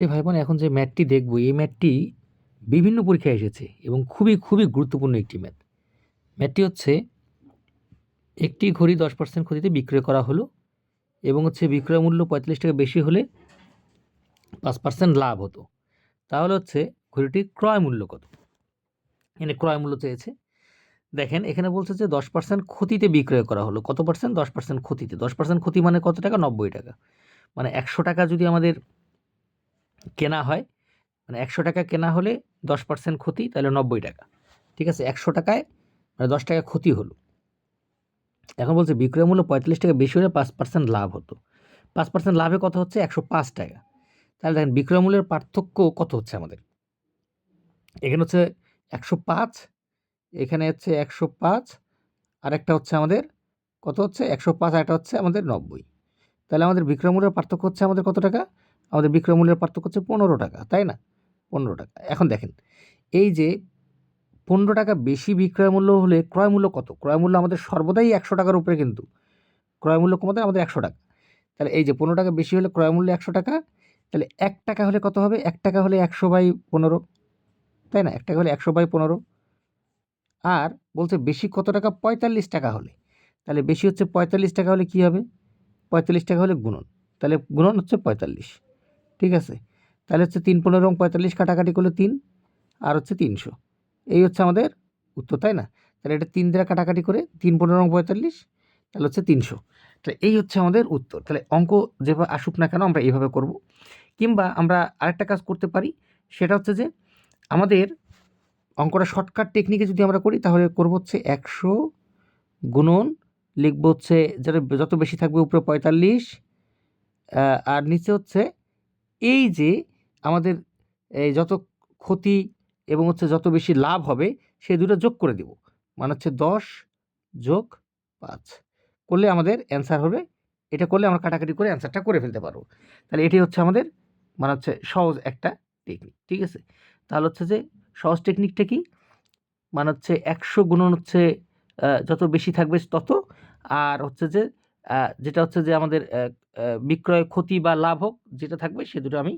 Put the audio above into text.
এ ভাই বোন এখন যে ম্যাথটি দেখব, এই ম্যাথটি বিভিন্ন পরীক্ষায় এসেছে এবং খুবই খুবই গুরুত্বপূর্ণ একটি ম্যাথ। ম্যাথটি হচ্ছে একটি ঘড়ি দশ পার্সেন্ট ক্ষতিতে বিক্রয় করা হলো এবং হচ্ছে বিক্রয় মূল্য পঁয়তাল্লিশ টাকা বেশি হলে পাঁচ পার্সেন্ট লাভ হতো। তাহলে হচ্ছে ঘড়িটির ক্রয় মূল্য কত? এখানে ক্রয় মূল্য চেয়েছে। দেখেন, এখানে বলছে যে দশ পার্সেন্ট ক্ষতিতে বিক্রয় করা হলো। কত পার্সেন্ট দশ পার্সেন্ট ক্ষতিতে। দশ পার্সেন্ট ক্ষতি মানে কত টাকা? নব্বই টাকা। মানে একশো টাকা যদি আমাদের কেনা হয় মানে একশো টাকা কেনা হলে দশ পার্সেন্ট ক্ষতি, তাহলে নব্বই টাকা। ঠিক আছে? একশো টাকায় মানে দশ টাকা ক্ষতি হলো। এখন বলছে, বিক্রয় মূল্য পঁয়তাল্লিশ টাকা বেশি হলে পাঁচ পার্সেন্ট লাভ হতো। পাঁচ পার্সেন্ট লাভে কত হচ্ছে? একশো পাঁচ টাকা। তাহলে দেখেন, বিক্রয় মূল্যের পার্থক্য কত হচ্ছে আমাদের? এখানে হচ্ছে একশো পাঁচ, এখানে হচ্ছে একশো পাঁচ আর একটা হচ্ছে আমাদের কত হচ্ছে? একশো পাঁচ আর একটা হচ্ছে আমাদের নব্বই। তাহলে আমাদের বিক্রয় মূল্যের পার্থক্য হচ্ছে আমাদের কত টাকা? আমাদের বিক্রয় মূল্যের পার্থক্য হচ্ছে পনেরো টাকা, তাই না? পনেরো টাকা। এখন দেখেন, এই যে পনেরো টাকা বেশি বিক্রয় মূল্য হলে ক্রয় মূল্য কত? ক্রয় মূল্য আমাদের সর্বদাই একশো টাকার উপরে কিন্তু। ক্রয় মূল্য কমাতে আমাদের একশো টাকা। তাহলে এই যে পনেরো টাকা বেশি হলে ক্রয় মূল্য একশো টাকা, তাহলে এক টাকা হলে কত হবে? এক টাকা হলে একশো বাই পনেরো, তাই না? এক টাকা হলে একশো বাই পনেরো। আর বলছে বেশি কত টাকা? পঁয়তাল্লিশ টাকা হলে। তাহলে বেশি হচ্ছে পঁয়তাল্লিশ টাকা হলে কী হবে? পঁয়তাল্লিশ টাকা হলে গুণন। তাহলে গুণন হচ্ছে পঁয়তাল্লিশ। ঠিক আছে? তাহলে হচ্ছে তিন পনেরো এবং পঁয়তাল্লিশ কাটাকাটি করলে তিন, আর হচ্ছে তিনশো। এই হচ্ছে আমাদের উত্তর, তাই না? তাহলে এটা তিন দ্বারা কাটাকাটি করে তিন পনেরো এবং পঁয়তাল্লিশ, তাহলে হচ্ছে তিনশো। তাহলে এই হচ্ছে আমাদের উত্তর। তাহলে অঙ্ক যেভাবে আসুক না কেন আমরা এইভাবে করব। কিংবা আমরা আরেকটা কাজ করতে পারি, সেটা হচ্ছে যে আমাদের অঙ্কটা শর্টকাট টেকনিকে যদি আমরা করি, তাহলে করব হচ্ছে একশো গুণন, লিখব হচ্ছে যেটা যত বেশি থাকবে উপরে পঁয়তাল্লিশ আর নিচে হচ্ছে এই যে আমাদের, এই যত ক্ষতি এবং হচ্ছে যত বেশি লাভ হবে সেই দুটো যোগ করে দিব। মানে হচ্ছে দশ যোগ পাঁচ। করলে আমাদের অ্যান্সার হবে, এটা করলে আমরা কাটাকাটি করে অ্যান্সারটা করে ফেলতে পারব। তাহলে এটি হচ্ছে আমাদের মানে হচ্ছে সহজ একটা টেকনিক ঠিক আছে? তাহলে হচ্ছে যে সহজ টেকনিকটা কি? মানে হচ্ছে একশো গুণন হচ্ছে যত বেশি থাকবে তত, আর হচ্ছে যে যেটা হচ্ছে যে আমাদের বিক্রয় ক্ষতি বা লাভ হোক যেটা থাকবে সে দুটো আমি